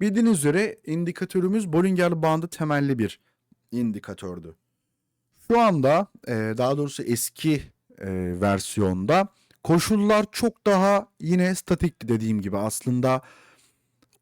Bildiğiniz üzere indikatörümüz Bollinger bandı temelli bir indikatördü. Şu anda e, daha doğrusu eski e, versiyonda koşullar çok daha yine statikti dediğim gibi aslında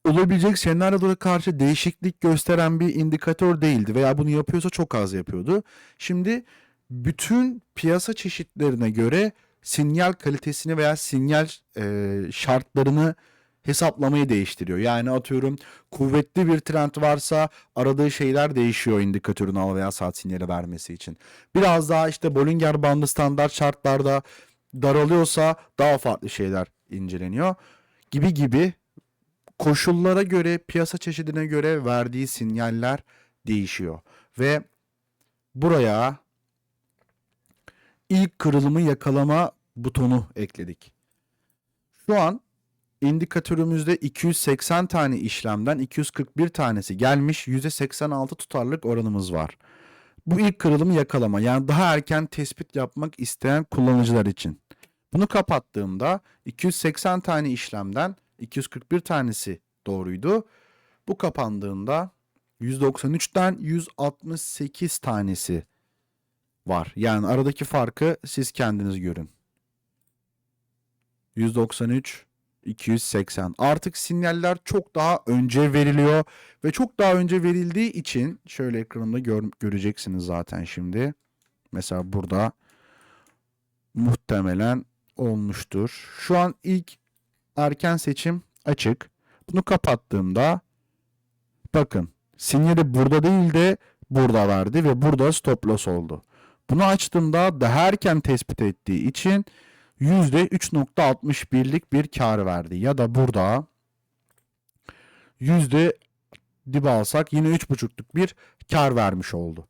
olabilecek senaryolara karşı değişiklik gösteren bir indikatör değildi veya bunu yapıyorsa çok az yapıyordu. Şimdi bütün piyasa çeşitlerine göre sinyal kalitesini veya sinyal e, şartlarını hesaplamayı değiştiriyor. Yani atıyorum kuvvetli bir trend varsa aradığı şeyler değişiyor indikatörün al veya sat sinyali vermesi için. Biraz daha işte Bollinger bandı standart şartlarda daralıyorsa daha farklı şeyler inceleniyor. Gibi gibi koşullara göre, piyasa çeşidine göre verdiği sinyaller değişiyor. Ve buraya ilk kırılımı yakalama butonu ekledik. Şu an indikatörümüzde 280 tane işlemden 241 tanesi gelmiş. %86 tutarlılık oranımız var. Bu ilk kırılımı yakalama yani daha erken tespit yapmak isteyen kullanıcılar için. Bunu kapattığımda 280 tane işlemden 241 tanesi doğruydu. Bu kapandığında 193'ten 168 tanesi var. Yani aradaki farkı siz kendiniz görün. 193 280. Artık sinyaller çok daha önce veriliyor ve çok daha önce verildiği için şöyle ekranımda gör, göreceksiniz zaten şimdi. Mesela burada muhtemelen olmuştur. Şu an ilk erken seçim açık. Bunu kapattığımda bakın sinyali burada değil de burada verdi ve burada stop loss oldu. Bunu açtığımda daha erken tespit ettiği için %3.61'lik bir kar verdi. Ya da burada yüzde dib alsak yine 3.5'luk bir kar vermiş oldu.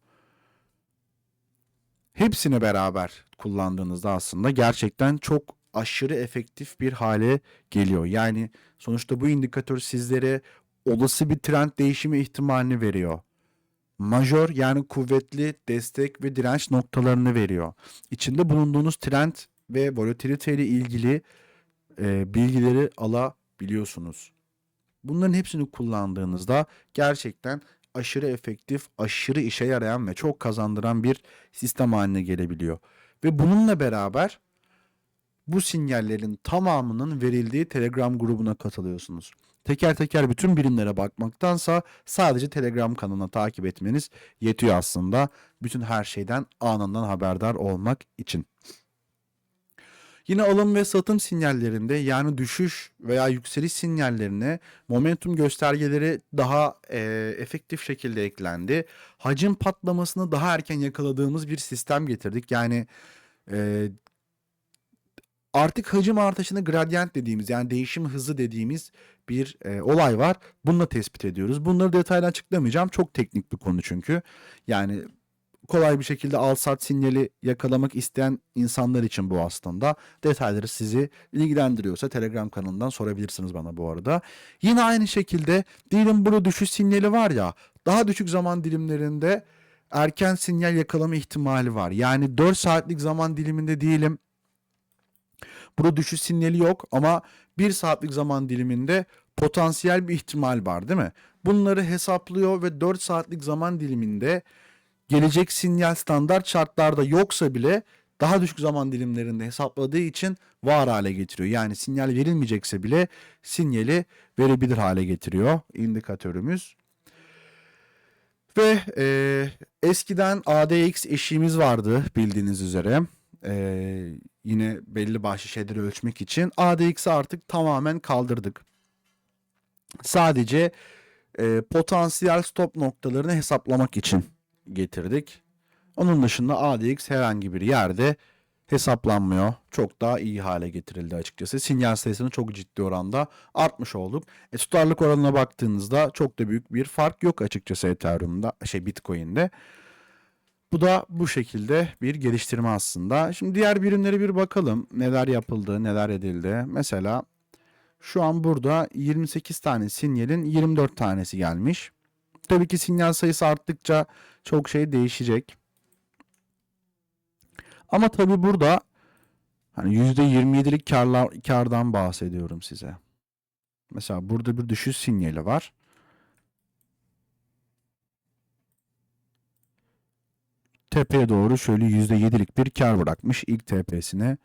Hepsini beraber kullandığınızda aslında gerçekten çok aşırı efektif bir hale geliyor. Yani sonuçta bu indikatör sizlere olası bir trend değişimi ihtimalini veriyor. Majör yani kuvvetli destek ve direnç noktalarını veriyor. İçinde bulunduğunuz trend ve volatilite ile ilgili e, bilgileri alabiliyorsunuz. Bunların hepsini kullandığınızda gerçekten aşırı efektif, aşırı işe yarayan ve çok kazandıran bir sistem haline gelebiliyor. Ve bununla beraber bu sinyallerin tamamının verildiği Telegram grubuna katılıyorsunuz. Teker teker bütün birimlere bakmaktansa sadece Telegram kanalına takip etmeniz yetiyor aslında. Bütün her şeyden anından haberdar olmak için. Yine alım ve satım sinyallerinde yani düşüş veya yükseliş sinyallerine momentum göstergeleri daha e, efektif şekilde eklendi. Hacim patlamasını daha erken yakaladığımız bir sistem getirdik. Yani e, artık hacim artışını gradient dediğimiz yani değişim hızı dediğimiz bir e, olay var. Bununla tespit ediyoruz. Bunları detaylı açıklamayacağım. Çok teknik bir konu çünkü. Yani kolay bir şekilde al sat sinyali yakalamak isteyen insanlar için bu aslında. Detayları sizi ilgilendiriyorsa Telegram kanalından sorabilirsiniz bana bu arada. Yine aynı şekilde diyelim burada düşüş sinyali var ya daha düşük zaman dilimlerinde erken sinyal yakalama ihtimali var. Yani 4 saatlik zaman diliminde diyelim burada düşüş sinyali yok ama 1 saatlik zaman diliminde potansiyel bir ihtimal var değil mi? Bunları hesaplıyor ve 4 saatlik zaman diliminde gelecek sinyal standart şartlarda yoksa bile daha düşük zaman dilimlerinde hesapladığı için var hale getiriyor. Yani sinyal verilmeyecekse bile sinyali verebilir hale getiriyor indikatörümüz. Ve e, eskiden ADX eşiğimiz vardı bildiğiniz üzere. E, yine belli başlı şeyleri ölçmek için ADX'i artık tamamen kaldırdık. Sadece e, potansiyel stop noktalarını hesaplamak için getirdik. Onun dışında ADX herhangi bir yerde hesaplanmıyor. Çok daha iyi hale getirildi açıkçası. Sinyal sayısını çok ciddi oranda artmış olduk. E, tutarlılık oranına baktığınızda çok da büyük bir fark yok açıkçası Ethereum'da, şey Bitcoin'de. Bu da bu şekilde bir geliştirme aslında. Şimdi diğer birimlere bir bakalım. Neler yapıldı, neler edildi. Mesela şu an burada 28 tane sinyalin 24 tanesi gelmiş. Tabii ki sinyal sayısı arttıkça çok şey değişecek. Ama tabii burada hani %27'lik karlar, kardan bahsediyorum size. Mesela burada bir düşüş sinyali var. Tepeye doğru şöyle %7'lik bir kar bırakmış. İlk tepesine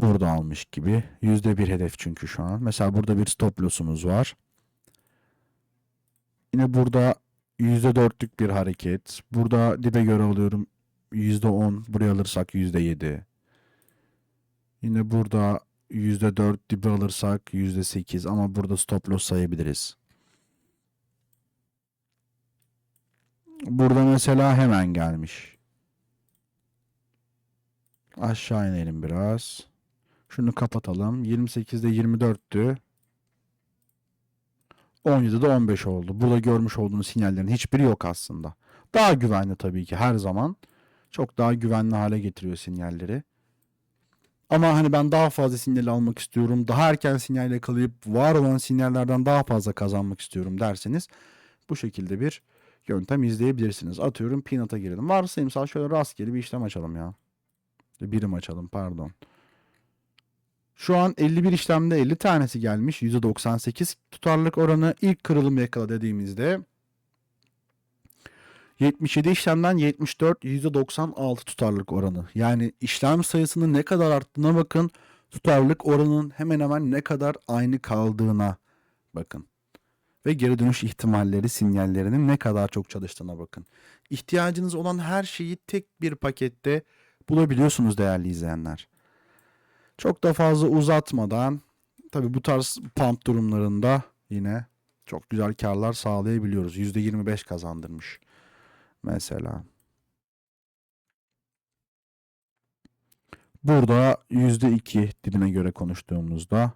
burada almış gibi. %1 hedef çünkü şu an. Mesela burada bir stop loss'umuz var. Yine burada %4'lük bir hareket. Burada dibe göre alıyorum %10. Buraya alırsak %7. Yine burada %4 dibe alırsak %8 ama burada stop loss sayabiliriz. Burada mesela hemen gelmiş. Aşağı inelim biraz. Şunu kapatalım. 28'de 24'tü. 17'de 15 oldu. Burada görmüş olduğunuz sinyallerin hiçbiri yok aslında. Daha güvenli tabii ki her zaman. Çok daha güvenli hale getiriyor sinyalleri. Ama hani ben daha fazla sinyal almak istiyorum. Daha erken sinyal yakalayıp var olan sinyallerden daha fazla kazanmak istiyorum derseniz bu şekilde bir yöntem izleyebilirsiniz. Atıyorum Peanut'a girelim. Varsayımsal şöyle rastgele bir işlem açalım ya. Birim açalım pardon. Şu an 51 işlemde 50 tanesi gelmiş. %98 tutarlılık oranı ilk kırılım yakala dediğimizde 77 işlemden 74 %96 tutarlılık oranı. Yani işlem sayısının ne kadar arttığına bakın. Tutarlılık oranının hemen hemen ne kadar aynı kaldığına bakın. Ve geri dönüş ihtimalleri sinyallerinin ne kadar çok çalıştığına bakın. İhtiyacınız olan her şeyi tek bir pakette bulabiliyorsunuz değerli izleyenler. Çok da fazla uzatmadan tabi bu tarz pump durumlarında yine çok güzel karlar sağlayabiliyoruz. %25 kazandırmış mesela. Burada %2 dibine göre konuştuğumuzda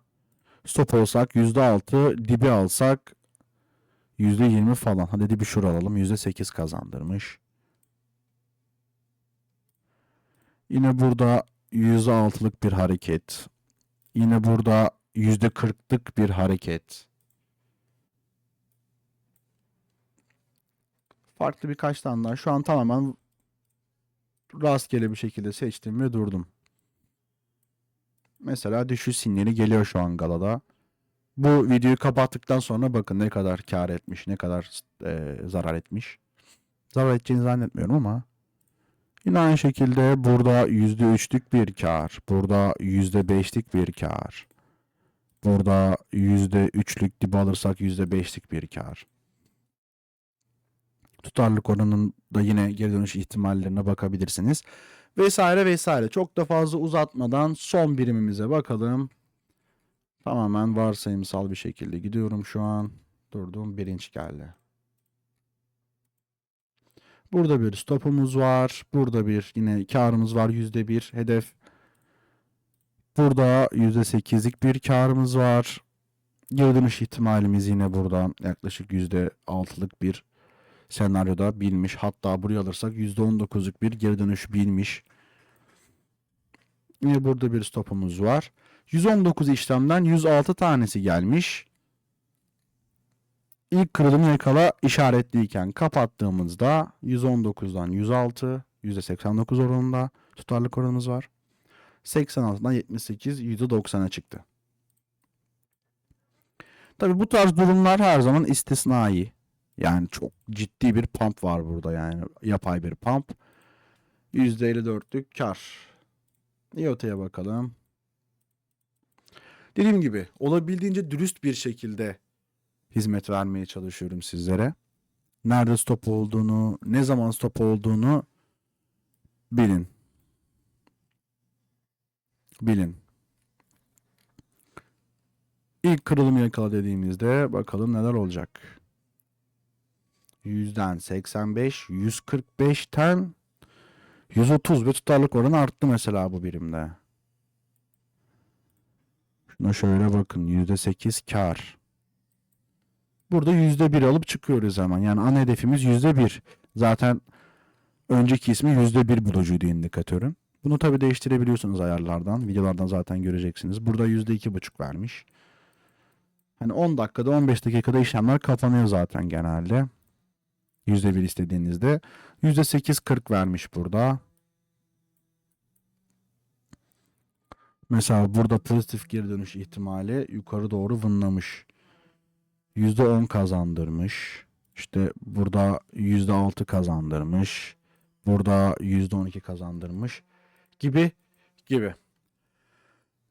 stop olsak %6 dibi alsak %20 falan. Hadi dibi şura alalım. %8 kazandırmış. Yine burada %6'lık bir hareket. Yine burada %40'lık bir hareket. Farklı birkaç tane daha. Şu an tamamen rastgele bir şekilde seçtim ve durdum. Mesela düşüş sinyali geliyor şu an galada. Bu videoyu kapattıktan sonra bakın ne kadar kar etmiş, ne kadar e, zarar etmiş. Zarar edeceğini zannetmiyorum ama Yine aynı şekilde burada %3'lük bir kar. Burada %5'lik bir kar. Burada %3'lük dibi alırsak %5'lik bir kar. Tutarlılık oranının da yine geri dönüş ihtimallerine bakabilirsiniz. Vesaire vesaire. Çok da fazla uzatmadan son birimimize bakalım. Tamamen varsayımsal bir şekilde gidiyorum şu an. Durduğum birinci geldi. Burada bir stopumuz var. Burada bir yine karımız var. Yüzde bir hedef. Burada yüzde sekizlik bir karımız var. Geri dönüş ihtimalimiz yine burada yaklaşık yüzde altılık bir senaryoda bilmiş. Hatta buraya alırsak yüzde on dokuzluk bir geri dönüş bilmiş. Yine burada bir stopumuz var. 119 işlemden 106 tanesi gelmiş. İlk kırılımı yakala işaretliyken kapattığımızda 119'dan 106, %89 oranında tutarlılık oranımız var. 86'dan 78, %90'a çıktı. Tabi bu tarz durumlar her zaman istisnai. Yani çok ciddi bir pump var burada yani yapay bir pump. %54'lük kar. IoT'ye bakalım. Dediğim gibi olabildiğince dürüst bir şekilde hizmet vermeye çalışıyorum sizlere. Nerede stop olduğunu, ne zaman stop olduğunu bilin. Bilin. İlk kırılım yakala dediğimizde bakalım neler olacak. 100'den 85, 145'ten 130 ve tutarlık oranı arttı mesela bu birimde. Şuna şöyle bakın %8 kar. Burada %1 alıp çıkıyoruz hemen. Yani ana hedefimiz %1. Zaten önceki ismi %1 bulucuydu indikatörün. Bunu tabi değiştirebiliyorsunuz ayarlardan. Videolardan zaten göreceksiniz. Burada %2,5 vermiş. Hani 10 dakikada 15 dakikada işlemler kapanıyor zaten genelde. %1 istediğinizde. %8-40 vermiş burada. Mesela burada pozitif geri dönüş ihtimali yukarı doğru vınlamış. %10 kazandırmış. İşte burada %6 kazandırmış. burada %12 kazandırmış gibi gibi.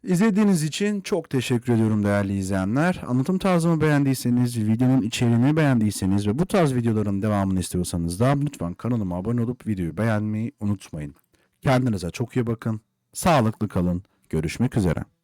İzlediğiniz için çok teşekkür ediyorum değerli izleyenler. Anlatım tarzımı beğendiyseniz, videonun içeriğini beğendiyseniz ve bu tarz videoların devamını istiyorsanız da lütfen kanalıma abone olup videoyu beğenmeyi unutmayın. Kendinize çok iyi bakın. Sağlıklı kalın. Görüşmek üzere.